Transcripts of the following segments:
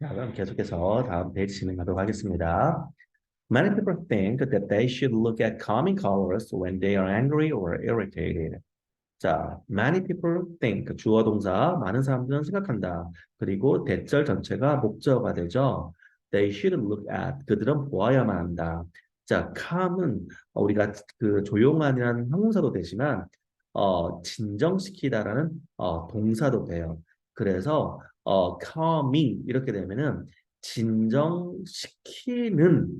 자, 그럼 계속해서 다음 페이지 진행하도록 하겠습니다. Many people think that they should look at calming colors when they are angry or irritated. 자, many people think 주어 동사 많은 사람들은 생각한다. 그리고 대절 전체가 목적어가 되죠. They should look at 그들은 보아야만 한다. 자, calm은 우리가 그 조용한이라는 형용사도 되지만 어, 진정시키다라는 어, 동사도 돼요. 그래서 어, calming 이렇게 되면은 진정시키는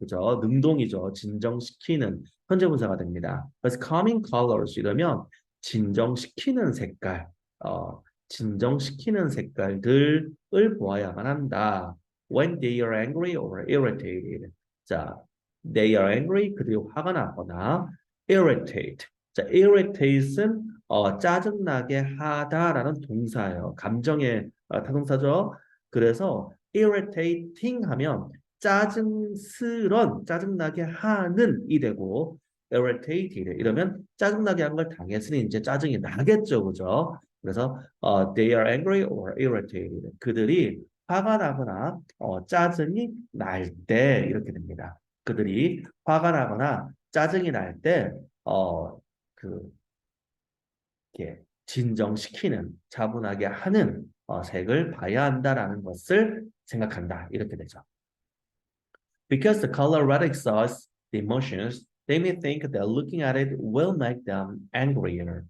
그죠? 능동이죠. 진정시키는 현재 분사가 됩니다. 그래서 calming colors 이러면 진정시키는 색깔, 어, 진정시키는 색깔들을 보아야만 한다. When they are angry or irritated. 자, they are angry 그들이 화가 나거나 irritate. 자, irritate은 어, 짜증나게 하다라는 동사예요. 감정의 어, 타동사죠. 그래서 irritating 하면 짜증스런, 짜증나게 하는 이 되고 irritated 이러면 짜증나게 한 걸 당했으니 이제 짜증이 나겠죠, 그죠? 그래서 어, they are angry or irritated. 그들이 화가 나거나 어, 짜증이 날 때 이렇게 됩니다. 그들이 화가 나거나 짜증이 날 때 어, 그 이렇게 진정시키는 차분하게 하는 어, 색을 봐야 한다라는 것을 생각한다 이렇게 되죠. Because the color red excites the emotions, they may think that looking at it will make them angrier.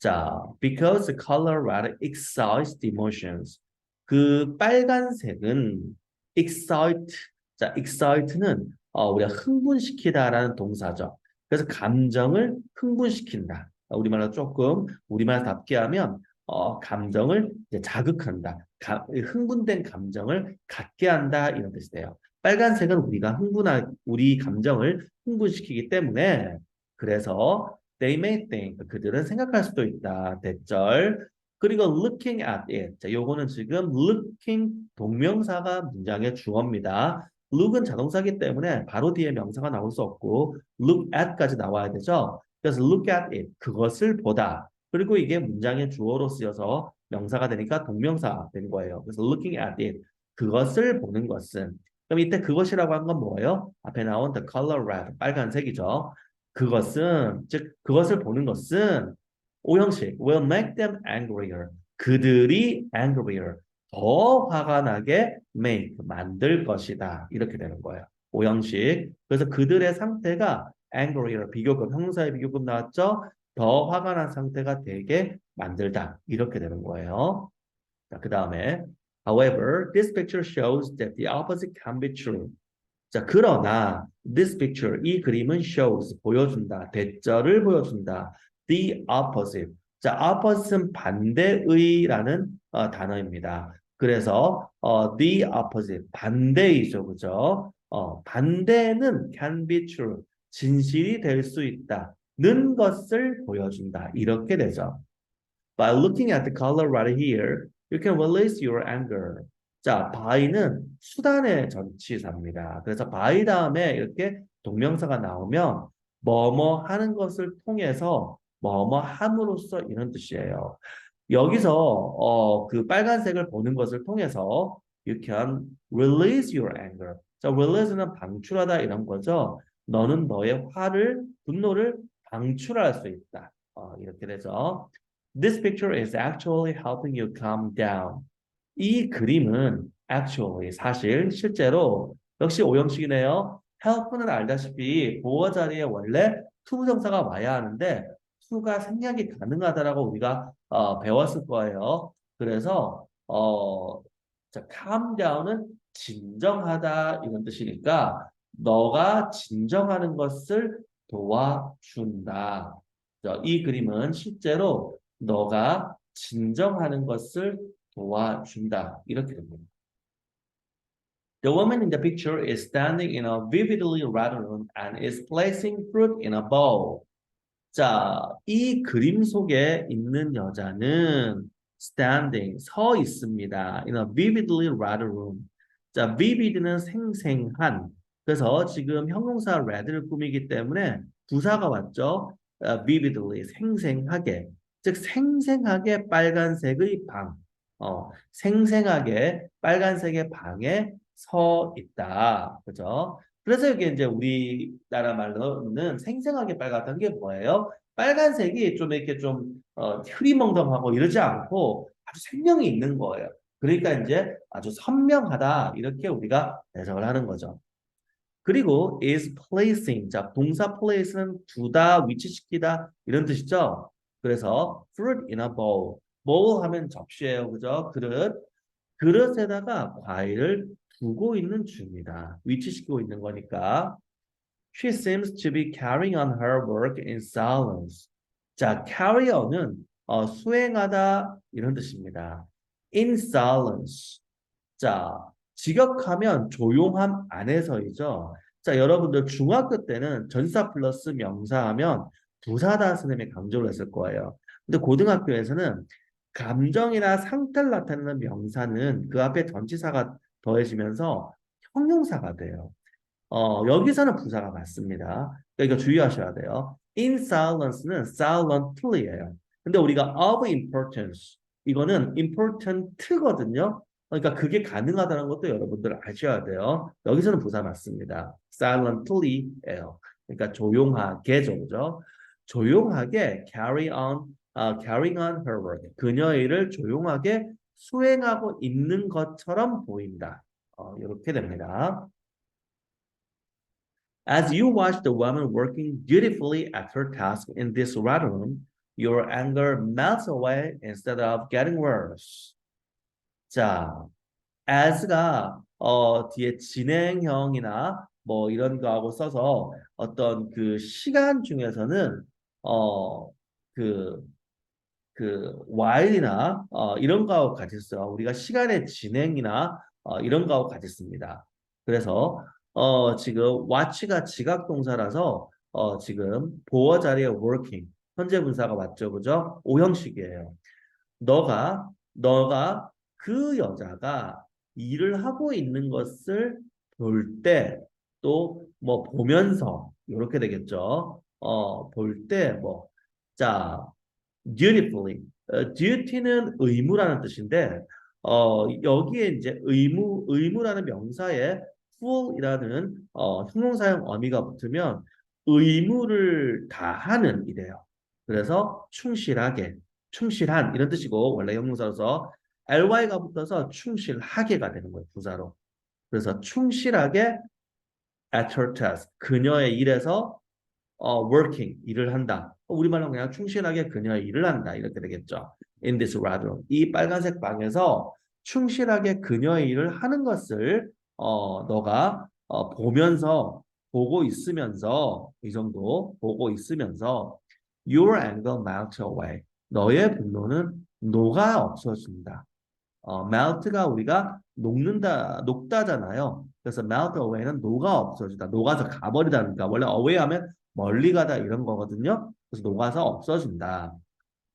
자, because the color red excites the emotions. 그 빨간색은 excite, 자, excite는 어, 우리가 흥분시키다라는 동사죠. 그래서 감정을 흥분시킨다. 우리말로 조금 우리말답게 하면 어, 감정을 자극한다. 가, 흥분된 감정을 갖게 한다 이런 뜻이 돼요. 빨간색은 우리가 흥분한 우리 감정을 흥분시키기 때문에 그래서 they may think 그들은 생각할 수도 있다. 대절 그리고 looking at it. 자, 요거는 지금 looking 동명사가 문장의 주어입니다. look은 자동사기 때문에 바로 뒤에 명사가 나올 수 없고 look at까지 나와야 되죠. 그래서 look at it 그것을 보다. 그리고 이게 문장의 주어로 쓰여서 명사가 되니까 동명사 된 거예요. 그래서 looking at it 그것을 보는 것은 그럼 이때 그것이라고 한 건 뭐예요? 앞에 나온 the color red 빨간색이죠. 그것은 즉 그것을 보는 것은 오형식 will make them angrier 그들이 angrier 더 화가 나게 make 만들 것이다 이렇게 되는 거예요. 오형식 그래서 그들의 상태가 angrier 비교급 형사의 비교급 나왔죠? 더 화가 난 상태가 되게 만들다 이렇게 되는 거예요. 자, 그 다음에 However, this picture shows that the opposite can be true. 자, 그러나 this picture 이 그림은 shows 보여준다. 대절을 보여준다. The opposite. 자, opposite는 반대의라는 어, 단어입니다. 그래서 어, the opposite 반대이죠, 그죠? 어, 반대는 can be true. 진실이 될 수 있다 는 것을 보여준다. 이렇게 되죠. By looking at the color right here, you can release your anger. 자, by는 수단의 전치사입니다. 그래서 by 다음에 이렇게 동명사가 나오면 뭐뭐 하는 것을 통해서 뭐뭐 함으로써 이런 뜻이에요. 여기서 어, 그 빨간색을 보는 것을 통해서 you can release your anger. 자, release는 방출하다 이런 거죠. 너는 너의 화를 분노를 방출할 수 있다. 어, 이렇게 되죠. This picture is actually helping you calm down. 이 그림은 actually 사실 실제로 역시 오형식이네요. help는 알다시피 보어 자리에 원래 투부정사가 와야 하는데 투가 생략이 가능하다라고 우리가 어, 배웠을 거예요. 그래서 어, 자, calm down은 진정하다 이런 뜻이니까 너가 진정하는 것을 도와준다. 이 그림은 실제로 너가 진정하는 것을 도와준다. 이렇게 됩니다. The woman in the picture is standing in a vividly red room and is placing fruit in a bowl. 자, 이 그림 속에 있는 여자는 standing, 서 있습니다. In a vividly red room. 자, vivid는 생생한. 그래서 지금 형용사 red를 꾸미기 때문에 부사가 왔죠. Uh, vividly, 생생하게. 즉 생생하게 빨간색의 방. 어, 생생하게 빨간색의 방에 서 있다. 그죠? 그래서 이게 이제 우리나라 말로는 생생하게 빨갛다는 게 뭐예요? 빨간색이 좀 이렇게 좀 어, 흐리멍덩하고 이러지 않고 아주 생명이 있는 거예요. 그러니까 이제 아주 선명하다 이렇게 우리가 해석을 하는 거죠. 그리고 is placing 자 동사 place는 두다 위치시키다 이런 뜻이죠. 그래서 fruit in a bowl bowl 하면 접시예요, 그죠? 그릇 그릇에다가 과일을 두고 있는 중이다. 위치시키고 있는 거니까. She seems to be carrying on her work in silence. 자, carry on은 어, 수행하다 이런 뜻입니다. In silence. 자, 직역하면 조용함 안에서이죠. 자, 여러분들 중학교 때는 전사 플러스 명사하면 부사다 선생님이 강조를 했을 거예요. 근데 고등학교에서는 감정이나 상태를 나타내는 명사는 그 앞에 전치사가 더해지면서 형용사가 돼요. 어, 여기서는 부사가 맞습니다. 그러니까 이거 주의하셔야 돼요. In silence는 silently예요. 근데 우리가 of importance 이거는 important거든요. 그러니까 그게 가능하다는 것도 여러분들 아셔야 돼요. 여기서는 부사 맞습니다. silently예요. 그러니까 조용하게죠, 그죠? 조용하게 carry on, uh, carrying on her work. 그녀의 일을 조용하게 수행하고 있는 것처럼 보인다. 어, 이렇게 됩니다. As you watch the woman working dutifully at her task in this red room, your anger melts away instead of getting worse. 자, as가 어, 뒤에 진행형이나 뭐 이런 거하고 써서 어떤 그 시간 중에서는 어, 그, 그 while이나 어, 이런 거하고 같이 써요. 우리가 시간의 진행이나 어, 이런 거하고 같이 씁니다. 그래서 어, 지금 watch가 지각 동사라서 어, 지금 보어 자리에 working 현재 분사가 맞죠, 그죠? 오형식이에요. 너가 너가 그 여자가 일을 하고 있는 것을 볼 때 또 뭐 보면서 이렇게 되겠죠. 어, 볼 때 뭐 자, dutifully. 어, duty는 의무라는 뜻인데 어, 여기에 이제 의무 의무라는 명사에 full이라는 어, 형용사형 어미가 붙으면 의무를 다하는 이래요. 그래서 충실하게, 충실한 이런 뜻이고 원래 형용사로서 ly가 붙어서 충실하게가 되는 거예요. 부사로. 그래서 충실하게 at her task 그녀의 일에서 어, working 일을 한다. 우리말로 그냥 충실하게 그녀의 일을 한다 이렇게 되겠죠. In this room 이 빨간색 방에서 충실하게 그녀의 일을 하는 것을 어, 너가 어, 보면서 보고 있으면서 이 정도 보고 있으면서 your anger melt away 너의 분노는 녹아 없어진다. 어, melt가 우리가 녹는다, 녹다잖아요. 그래서 melt away는 녹아 없어지다. 녹아서 가버리다니까 원래 away 하면 멀리 가다 이런 거거든요. 그래서 녹아서 없어진다.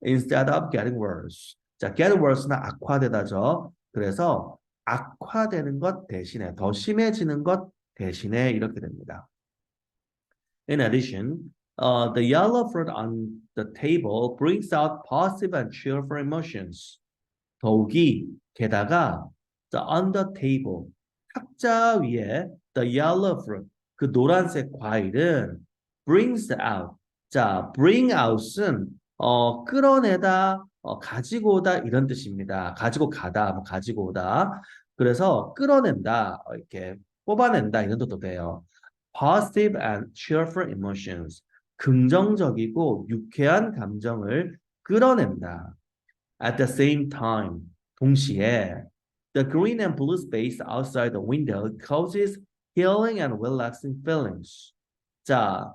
Instead of getting worse. 자, get worse는 악화되다죠. 그래서 악화되는 것 대신에 더 심해지는 것 대신에 이렇게 됩니다. In addition, uh, the yellow fruit on the table brings out positive and cheerful emotions. 더욱이 게다가 the on the table 탁자 위에 the yellow fruit 그 노란색 과일은 brings out 자 bring out은 어 끌어내다 어, 가지고 오다 이런 뜻입니다. 가지고 가다, 뭐 가지고 오다. 그래서 끌어낸다, 어, 이렇게 뽑아낸다 이런 뜻도 돼요. Positive and cheerful emotions. 긍정적이고 유쾌한 감정을 끌어낸다. At the same time, 동시에 the green and blue space outside the window causes healing and relaxing feelings. 자,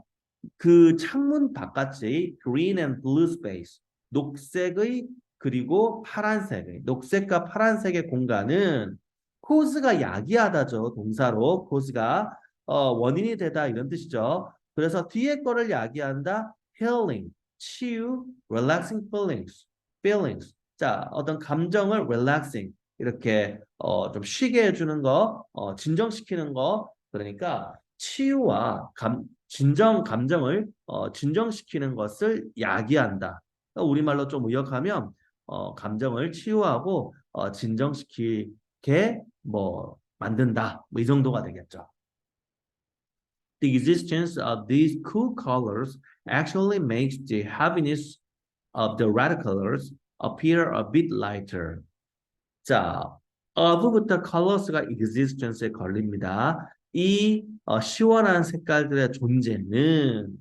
그 창문 바깥의 green and blue space, 녹색의 그리고 파란색의, 녹색과 파란색의 공간은 코스가 야기하다죠. 동사로 코스가 어, 원인이 되다 이런 뜻이죠. 그래서 뒤에 거를 야기한다. healing, 치유, relaxing feelings, feelings. 자, 어떤 감정을 relaxing 이렇게 어, 좀 쉬게 해주는 거, 어, 진정시키는 거. 그러니까 치유와 감, 진정 감정을 어, 진정시키는 것을 야기한다. 우리말로 좀 의역하면 어, 감정을 치유하고 어, 진정시키게 뭐 만든다. 뭐 이 정도가 되겠죠. The existence of these cool colors actually makes the heaviness of the red colors appear a bit lighter. 자, of부터 colors가 existence에 걸립니다. 이 어, 시원한 색깔들의 존재는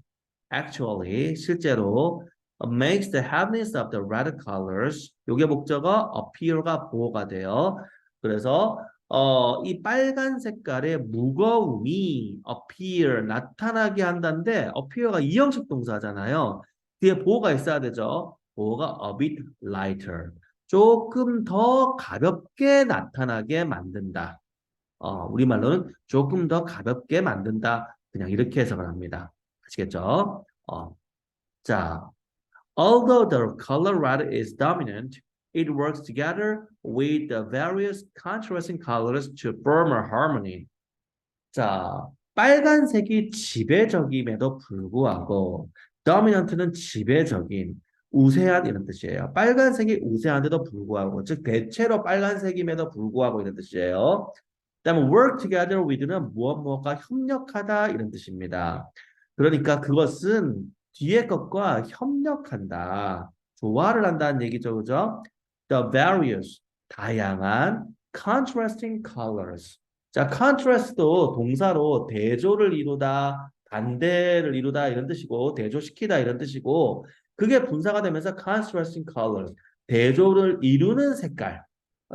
actually 실제로 makes the heaviness of the red colors 요게 목적어 appear가 보호가 돼요. 그래서 어, 이 빨간 색깔의 무거움이 appear 나타나게 한다는데 appear가 이형식 동사잖아요. 뒤에 보호가 있어야 되죠. 보호가 a bit lighter. 조금 더 가볍게 나타나게 만든다. 어, 우리말로는 조금 더 가볍게 만든다. 그냥 이렇게 해석을 합니다. 아시겠죠? 어, 자, although the color red is dominant, it works together with the various contrasting colors to form a harmony. 자, 빨간색이 지배적임에도 불구하고 dominant는 지배적인, 우세한 이런 뜻이에요. 빨간색이 우세한데도 불구하고, 즉 대체로 빨간색임에도 불구하고 이런 뜻이에요. 그다음에 work together with는 무엇 무엇과 협력하다 이런 뜻입니다. 그러니까 그것은 뒤에 것과 협력한다. 조화를 한다는 얘기죠. 그죠? The various 다양한 contrasting colors. 자, contrast도 동사로 대조를 이루다, 반대를 이루다 이런 뜻이고 대조시키다 이런 뜻이고 그게 분사가 되면서 contrasting colors. 대조를 이루는 색깔.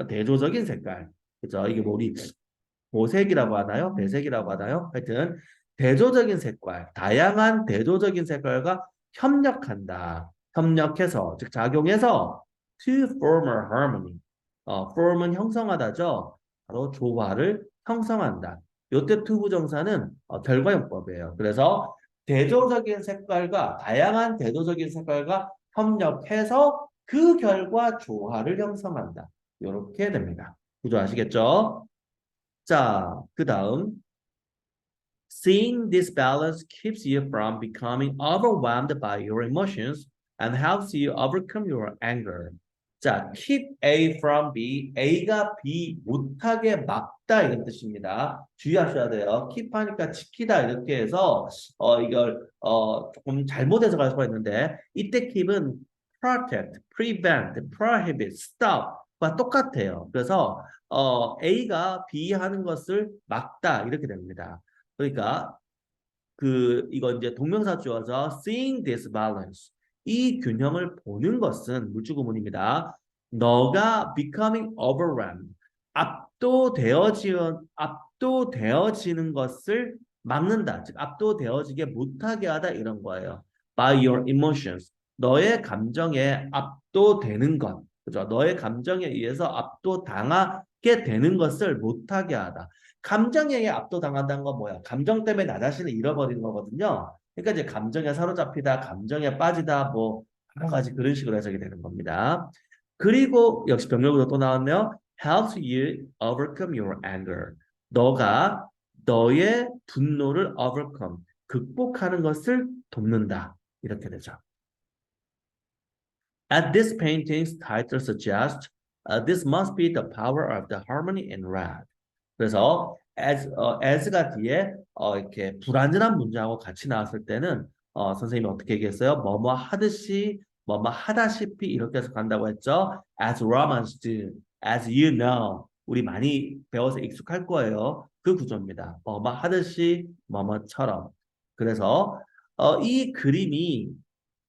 대조적인 색깔. 그죠? 이게 뭐 우리 보색이라고 하나요? 배색이라고 하나요? 하여튼 대조적인 색깔, 다양한 대조적인 색깔과 협력한다. 협력해서, 즉 작용해서 to form a harmony. 어, form은 형성하다죠. 바로 조화를 형성한다. 요때 to 부정사는 어, 결과용법이에요. 그래서 대조적인 색깔과 다양한 대조적인 색깔과 협력해서 그 결과 조화를 형성한다. 이렇게 됩니다. 구조 아시겠죠? 자, 그 다음 Seeing this balance keeps you from becoming overwhelmed by your emotions and helps you overcome your anger. 자, keep A from B, A가 B 못하게 막다 이런 뜻입니다. 주의하셔야 돼요. keep 하니까 지키다 이렇게 해서 어 이걸 어 조금 잘못 해석할 수가 있는데 이때 keep은 protect, prevent, prohibit, stop과 똑같아요. 그래서 어 A가 B 하는 것을 막다 이렇게 됩니다. 그러니까 그 이거 이제 동명사 주어서 seeing this balance 이 균형을 보는 것은 물주 구문입니다. 너가 becoming overwhelmed 압도되어지는 압도되어지는 것을 막는다. 즉 압도되어지게 못하게 하다 이런 거예요. by your emotions 너의 감정에 압도되는 것. 그죠? 너의 감정에 의해서 압도당하게 되는 것을 못하게 하다. 감정에 압도당한다는 건 뭐야? 감정 때문에 나 자신을 잃어버리는 거거든요. 그러니까 이제 감정에 사로잡히다, 감정에 빠지다, 뭐 여러 가지 그런 식으로 해석이 되는 겁니다. 그리고 역시 병렬구도 또 나왔네요. helps you overcome your anger. 너가 너의 분노를 overcome, 극복하는 것을 돕는다. 이렇게 되죠. At this painting's title suggests, uh, this must be the power of the harmony in red. 그래서 as, 어, as가 뒤에 어, 이렇게 불완전한 문장하고 같이 나왔을 때는 어, 선생님이 어떻게 얘기했어요? 뭐뭐 하듯이 뭐뭐 하다시피 이렇게 해서 간다고 했죠. As Romans do, as you know. 우리 많이 배워서 익숙할 거예요. 그 구조입니다. 뭐뭐 하듯이 뭐뭐처럼. 그래서 어, 이 그림이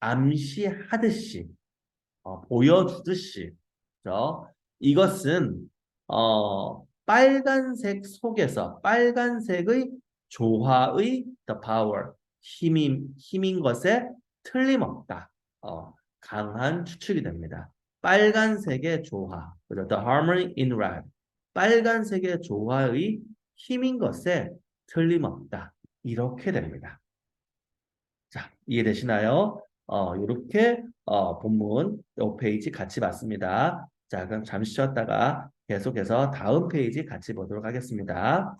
암시하듯이 어, 보여주듯이 그렇죠? 이것은 어, 빨간색 속에서 빨간색의 조화의 the power 힘인 힘인 것에 틀림없다. 어, 강한 추측이 됩니다. 빨간색의 조화, 그죠? The harmony in red. 빨간색의 조화의 힘인 것에 틀림없다. 이렇게 됩니다. 자, 이해되시나요? 어, 이렇게 어, 본문 요 페이지 같이 봤습니다. 자, 그럼 잠시 쉬었다가 계속해서 다음 페이지 같이 보도록 하겠습니다.